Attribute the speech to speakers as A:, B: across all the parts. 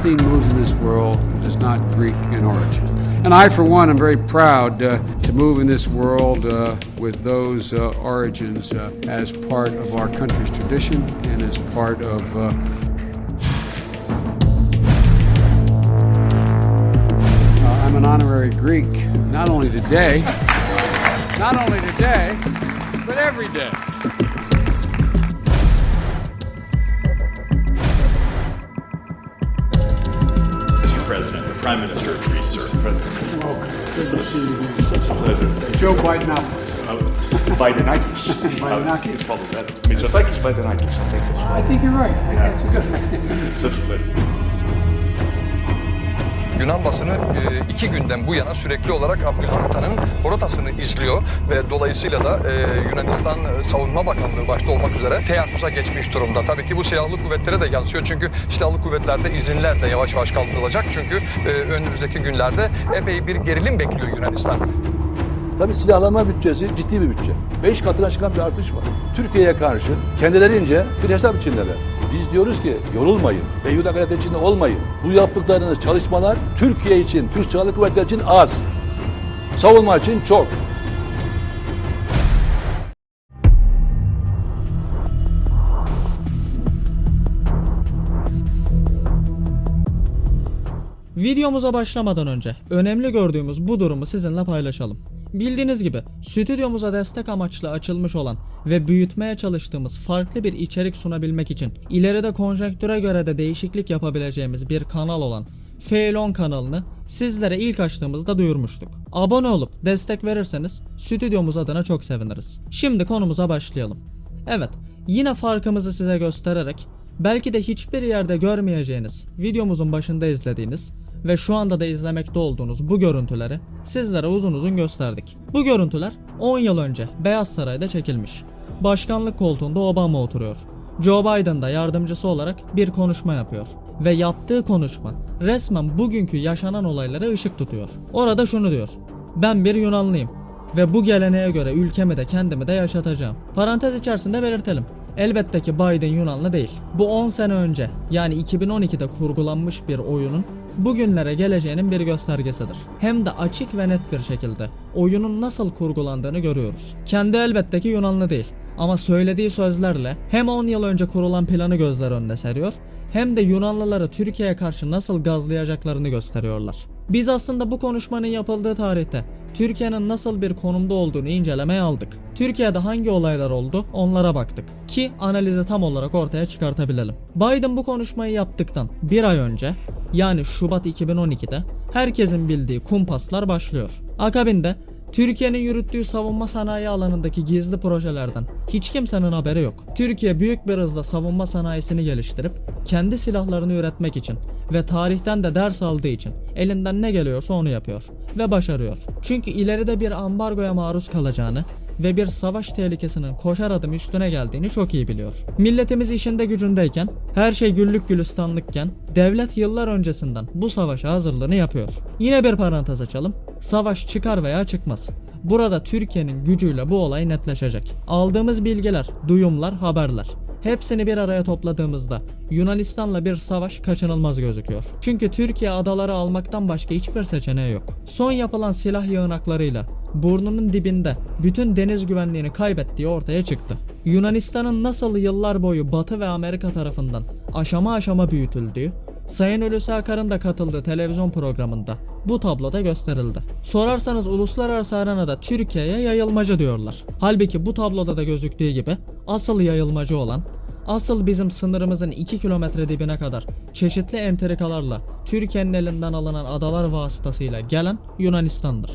A: Nothing moves in this world that is not Greek in origin. And I, for one, am very proud uh, to move in this world uh, with those uh, origins uh, as part of our country's tradition and as part of uh, I'm an honorary Greek, not only today, not only today, but every day.
B: Prime Minister of Greece, sir. President.
A: Welcome. Good to see you again.
B: Such a pleasure.
A: Joe Bidenopoulos.
B: Uh, Bidenakis.
A: Bidenakis?
B: Uh, follow that. Mitsotakis Bidenakis. I think that's
A: I think you're right. I think that's a good one.
B: Such a pleasure.
C: Yunan basını e, iki günden bu yana sürekli olarak Abdülhamit'in rotasını izliyor ve dolayısıyla da e, Yunanistan e, Savunma Bakanlığı başta olmak üzere teyakkuza geçmiş durumda. Tabii ki bu silahlı kuvvetlere de yansıyor çünkü silahlı kuvvetlerde izinler de yavaş yavaş kaldırılacak çünkü e, önümüzdeki günlerde epey bir gerilim bekliyor Yunanistan.
D: Tabii silahlanma bütçesi ciddi bir bütçe. Beş katına çıkan bir artış var. Türkiye'ye karşı kendilerince bir hesap içindeler. Biz diyoruz ki yorulmayın, beyhude gayret içinde olmayın. Bu yaptıklarınız çalışmalar Türkiye için, Türk Silahlı Kuvvetleri için az. Savunma için çok.
E: Videomuza başlamadan önce önemli gördüğümüz bu durumu sizinle paylaşalım. Bildiğiniz gibi stüdyomuza destek amaçlı açılmış olan ve büyütmeye çalıştığımız farklı bir içerik sunabilmek için ileride konjonktüre göre de değişiklik yapabileceğimiz bir kanal olan Feylon kanalını sizlere ilk açtığımızda duyurmuştuk. Abone olup destek verirseniz stüdyomuz adına çok seviniriz. Şimdi konumuza başlayalım. Evet, yine farkımızı size göstererek belki de hiçbir yerde görmeyeceğiniz videomuzun başında izlediğiniz ve şu anda da izlemekte olduğunuz bu görüntüleri sizlere uzun uzun gösterdik. Bu görüntüler 10 yıl önce Beyaz Saray'da çekilmiş. Başkanlık koltuğunda Obama oturuyor. Joe Biden da yardımcısı olarak bir konuşma yapıyor. Ve yaptığı konuşma resmen bugünkü yaşanan olaylara ışık tutuyor. Orada şunu diyor. Ben bir Yunanlıyım ve bu geleneğe göre ülkemi de kendimi de yaşatacağım. Parantez içerisinde belirtelim. Elbette ki Biden Yunanlı değil. Bu 10 sene önce yani 2012'de kurgulanmış bir oyunun bugünlere geleceğinin bir göstergesidir. Hem de açık ve net bir şekilde oyunun nasıl kurgulandığını görüyoruz. Kendi elbette ki Yunanlı değil ama söylediği sözlerle hem 10 yıl önce kurulan planı gözler önüne seriyor hem de Yunanlıları Türkiye'ye karşı nasıl gazlayacaklarını gösteriyorlar. Biz aslında bu konuşmanın yapıldığı tarihte Türkiye'nin nasıl bir konumda olduğunu incelemeye aldık. Türkiye'de hangi olaylar oldu onlara baktık ki analizi tam olarak ortaya çıkartabilelim. Biden bu konuşmayı yaptıktan bir ay önce yani Şubat 2012'de herkesin bildiği kumpaslar başlıyor. Akabinde Türkiye'nin yürüttüğü savunma sanayi alanındaki gizli projelerden hiç kimsenin haberi yok. Türkiye büyük bir hızla savunma sanayisini geliştirip kendi silahlarını üretmek için ve tarihten de ders aldığı için elinden ne geliyorsa onu yapıyor ve başarıyor. Çünkü ileride bir ambargoya maruz kalacağını ve bir savaş tehlikesinin koşar adım üstüne geldiğini çok iyi biliyor. Milletimiz işinde gücündeyken, her şey güllük gülistanlıkken, devlet yıllar öncesinden bu savaşa hazırlığını yapıyor. Yine bir parantez açalım. Savaş çıkar veya çıkmaz. Burada Türkiye'nin gücüyle bu olay netleşecek. Aldığımız bilgiler, duyumlar, haberler. Hepsini bir araya topladığımızda Yunanistan'la bir savaş kaçınılmaz gözüküyor. Çünkü Türkiye adaları almaktan başka hiçbir seçeneği yok. Son yapılan silah yığınaklarıyla burnunun dibinde bütün deniz güvenliğini kaybettiği ortaya çıktı. Yunanistan'ın nasıl yıllar boyu Batı ve Amerika tarafından aşama aşama büyütüldüğü, Sayın Hulusi Akar'ın da katıldığı televizyon programında bu tabloda gösterildi. Sorarsanız uluslararası arenada Türkiye'ye yayılmacı diyorlar. Halbuki bu tabloda da gözüktüğü gibi asıl yayılmacı olan Asıl bizim sınırımızın 2 kilometre dibine kadar çeşitli entrikalarla Türkiye'nin elinden alınan adalar vasıtasıyla gelen Yunanistan'dır.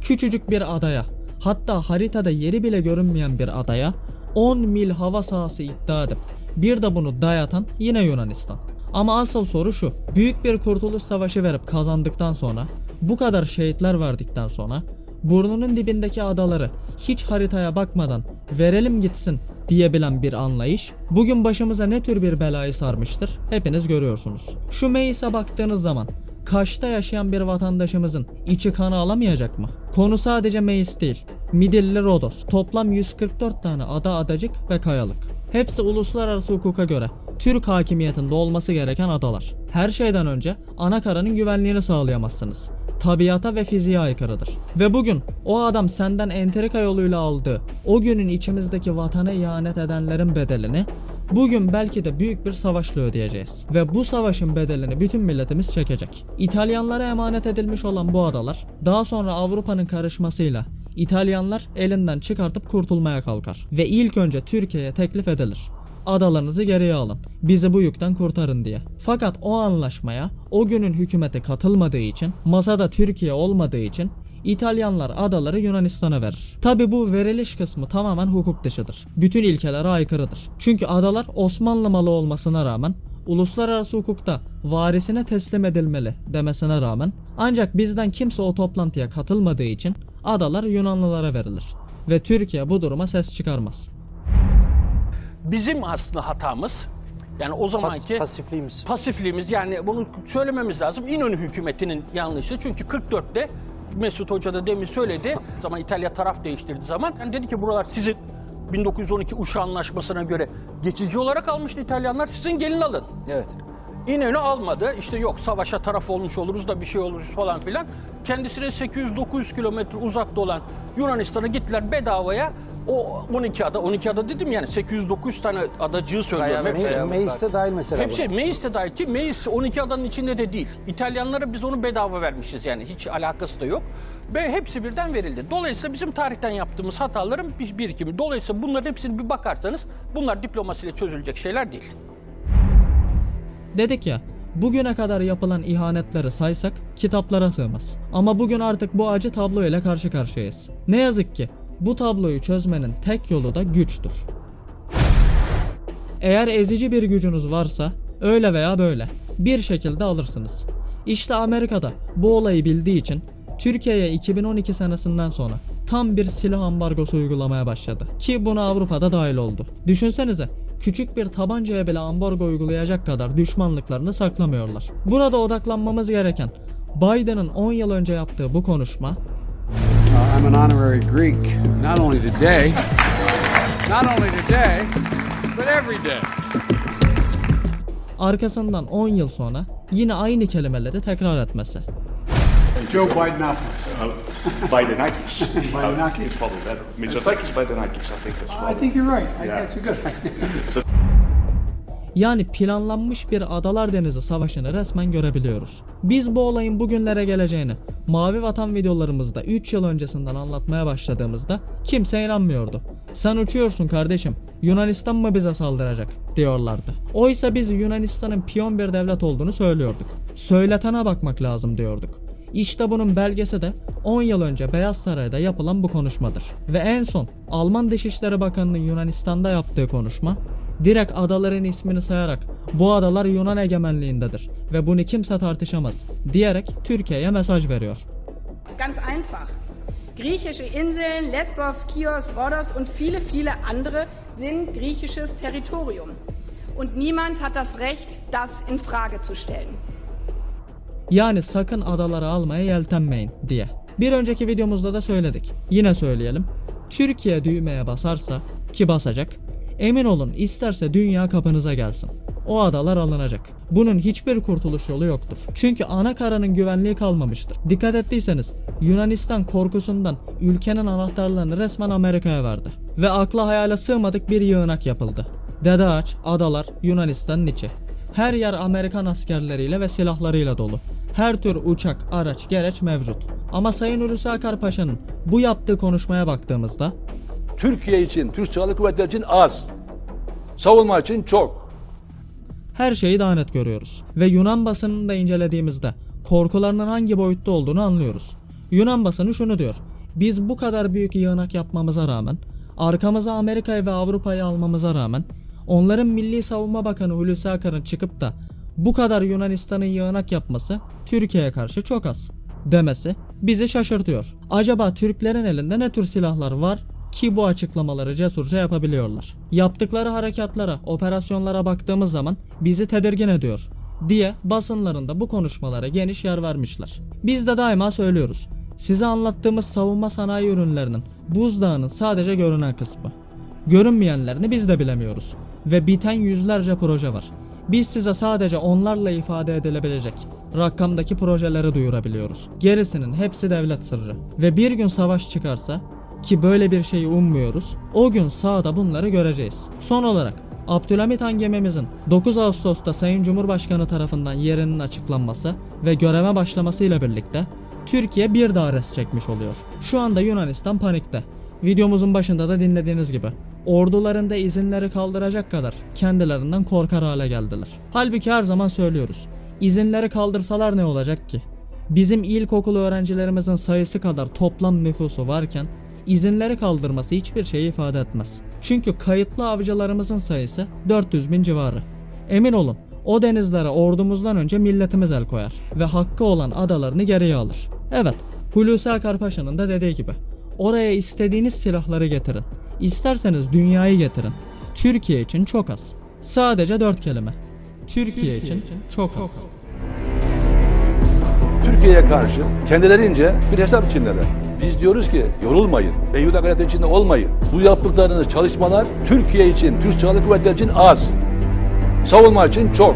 E: Küçücük bir adaya, hatta haritada yeri bile görünmeyen bir adaya 10 mil hava sahası iddia edip bir de bunu dayatan yine Yunanistan. Ama asıl soru şu. Büyük bir kurtuluş savaşı verip kazandıktan sonra, bu kadar şehitler verdikten sonra burnunun dibindeki adaları hiç haritaya bakmadan verelim gitsin diyebilen bir anlayış bugün başımıza ne tür bir belayı sarmıştır hepiniz görüyorsunuz. Şu Meis'e baktığınız zaman Kaş'ta yaşayan bir vatandaşımızın içi kanı alamayacak mı? Konu sadece Meis değil. Midilli Rodos. Toplam 144 tane ada adacık ve kayalık. Hepsi uluslararası hukuka göre Türk hakimiyetinde olması gereken adalar. Her şeyden önce anakaranın güvenliğini sağlayamazsınız. Tabiata ve fiziğe aykırıdır. Ve bugün o adam senden entrika yoluyla aldığı o günün içimizdeki vatana ihanet edenlerin bedelini Bugün belki de büyük bir savaşla ödeyeceğiz. Ve bu savaşın bedelini bütün milletimiz çekecek. İtalyanlara emanet edilmiş olan bu adalar daha sonra Avrupa'nın karışmasıyla İtalyanlar elinden çıkartıp kurtulmaya kalkar. Ve ilk önce Türkiye'ye teklif edilir. Adalarınızı geriye alın. Bizi bu yükten kurtarın diye. Fakat o anlaşmaya o günün hükümeti katılmadığı için, masada Türkiye olmadığı için İtalyanlar adaları Yunanistan'a verir. Tabi bu veriliş kısmı tamamen hukuk dışıdır. Bütün ilkelere aykırıdır. Çünkü adalar Osmanlı malı olmasına rağmen uluslararası hukukta varisine teslim edilmeli demesine rağmen ancak bizden kimse o toplantıya katılmadığı için adalar Yunanlılara verilir. Ve Türkiye bu duruma ses çıkarmaz.
F: Bizim aslında hatamız yani o zamanki
G: pasifliğimiz.
F: pasifliğimiz yani bunu söylememiz lazım. İnönü hükümetinin yanlışı çünkü 44'te Mesut Hoca da demin söyledi. Zaman İtalya taraf değiştirdiği zaman yani dedi ki buralar sizin 1912 Uşa Anlaşması'na göre geçici olarak almıştı İtalyanlar. Sizin gelin alın.
G: Evet.
F: İnönü almadı. İşte yok savaşa taraf olmuş oluruz da bir şey oluruz falan filan. Kendisine 800-900 kilometre uzakta olan Yunanistan'a gittiler bedavaya. O 12 ada, 12 ada dedim yani 800-900 tane adacığı söylüyorum.
C: Bayağı
F: Hepsi-
G: Me- Meis'te dahil mesela.
F: Hepsi Meis'te dahil ki Meis 12 adanın içinde de değil. İtalyanlara biz onu bedava vermişiz yani hiç alakası da yok. Ve hepsi birden verildi. Dolayısıyla bizim tarihten yaptığımız hataların bir birikimi. Dolayısıyla bunların hepsini bir bakarsanız bunlar diplomasiyle çözülecek şeyler değil.
E: Dedik ya, bugüne kadar yapılan ihanetleri saysak kitaplara sığmaz. Ama bugün artık bu acı tablo ile karşı karşıyayız. Ne yazık ki bu tabloyu çözmenin tek yolu da güçtür. Eğer ezici bir gücünüz varsa öyle veya böyle bir şekilde alırsınız. İşte Amerika'da bu olayı bildiği için Türkiye'ye 2012 senesinden sonra tam bir silah ambargosu uygulamaya başladı. Ki buna Avrupa'da dahil oldu. Düşünsenize küçük bir tabancaya bile ambargo uygulayacak kadar düşmanlıklarını saklamıyorlar. Burada odaklanmamız gereken Biden'ın 10 yıl önce yaptığı bu konuşma
A: I'm an honorary Greek, not only today, not only today, but every day.
E: arkasından 10 yıl sonra yine aynı kelimeleri tekrar etmesi.
A: Joe Bidenopoulos.
B: Bidenakis.
A: Bidenakis?
B: It's probably better. Mitsotakis, Bidenakis, I think that's
A: I think you're right. I
B: Yeah.
A: That's a good.
E: Yani planlanmış bir Adalar Denizi savaşını resmen görebiliyoruz. Biz bu olayın bugünlere geleceğini Mavi Vatan videolarımızda 3 yıl öncesinden anlatmaya başladığımızda kimse inanmıyordu. Sen uçuyorsun kardeşim. Yunanistan mı bize saldıracak diyorlardı. Oysa biz Yunanistan'ın piyon bir devlet olduğunu söylüyorduk. Söyletene bakmak lazım diyorduk. İşte bunun belgesi de 10 yıl önce Beyaz Saray'da yapılan bu konuşmadır. Ve en son Alman Dışişleri Bakanı'nın Yunanistan'da yaptığı konuşma direkt adaların ismini sayarak bu adalar Yunan egemenliğindedir ve bunu kimse tartışamaz diyerek Türkiye'ye mesaj veriyor.
H: Ganz einfach. Griechische Inseln, Lesbos, Kios, Rhodos und viele, viele andere sind griechisches Territorium. Und niemand hat das Recht, das in Frage zu stellen.
E: Yani sakın adaları almaya yeltenmeyin diye. Bir önceki videomuzda da söyledik. Yine söyleyelim. Türkiye düğmeye basarsa ki basacak. Emin olun isterse dünya kapınıza gelsin. O adalar alınacak. Bunun hiçbir kurtuluş yolu yoktur. Çünkü ana karanın güvenliği kalmamıştır. Dikkat ettiyseniz Yunanistan korkusundan ülkenin anahtarlarını resmen Amerika'ya verdi. Ve akla hayale sığmadık bir yığınak yapıldı. Dede Ağaç, adalar, Yunanistan'ın içi. Her yer Amerikan askerleriyle ve silahlarıyla dolu. Her tür uçak, araç, gereç mevcut. Ama Sayın Hulusi Akar Paşa'nın bu yaptığı konuşmaya baktığımızda
D: Türkiye için, Türk Silahlı Kuvvetleri için az. Savunma için çok.
E: her şeyi daha net görüyoruz. Ve Yunan basınını da incelediğimizde korkularının hangi boyutta olduğunu anlıyoruz. Yunan basını şunu diyor. Biz bu kadar büyük yığınak yapmamıza rağmen, arkamıza Amerika'yı ve Avrupa'yı almamıza rağmen, onların Milli Savunma Bakanı Hulusi Akar'ın çıkıp da bu kadar Yunanistan'ın yığınak yapması Türkiye'ye karşı çok az demesi bizi şaşırtıyor. Acaba Türklerin elinde ne tür silahlar var ki bu açıklamaları cesurca yapabiliyorlar. Yaptıkları harekatlara, operasyonlara baktığımız zaman bizi tedirgin ediyor diye basınlarında bu konuşmalara geniş yer vermişler. Biz de daima söylüyoruz. Size anlattığımız savunma sanayi ürünlerinin buzdağının sadece görünen kısmı. Görünmeyenlerini biz de bilemiyoruz. ve biten yüzlerce proje var. Biz size sadece onlarla ifade edilebilecek rakamdaki projeleri duyurabiliyoruz. Gerisinin hepsi devlet sırrı. Ve bir gün savaş çıkarsa ki böyle bir şeyi ummuyoruz. O gün sahada bunları göreceğiz. Son olarak Abdülhamit Han gemimizin 9 Ağustos'ta Sayın Cumhurbaşkanı tarafından yerinin açıklanması ve göreve başlamasıyla birlikte Türkiye bir daha res çekmiş oluyor. Şu anda Yunanistan panikte. Videomuzun başında da dinlediğiniz gibi ordularında izinleri kaldıracak kadar kendilerinden korkar hale geldiler. Halbuki her zaman söylüyoruz. İzinleri kaldırsalar ne olacak ki? Bizim ilkokul öğrencilerimizin sayısı kadar toplam nüfusu varken izinleri kaldırması hiçbir şey ifade etmez. Çünkü kayıtlı avcılarımızın sayısı 400 bin civarı. Emin olun o denizlere ordumuzdan önce milletimiz el koyar ve hakkı olan adalarını geriye alır. Evet, Hulusi Akar Paşa'nın da dediği gibi oraya istediğiniz silahları getirin. İsterseniz dünyayı getirin. Türkiye için çok az. Sadece dört kelime. Türkiye, için, çok az.
D: Türkiye'ye karşı kendilerince bir hesap içindeler. Biz diyoruz ki yorulmayın, Beyyuda gayret içinde olmayın. Bu yaptıklarınız çalışmalar Türkiye için, Türk Silahlı Kuvvetleri için az. Savunma için çok.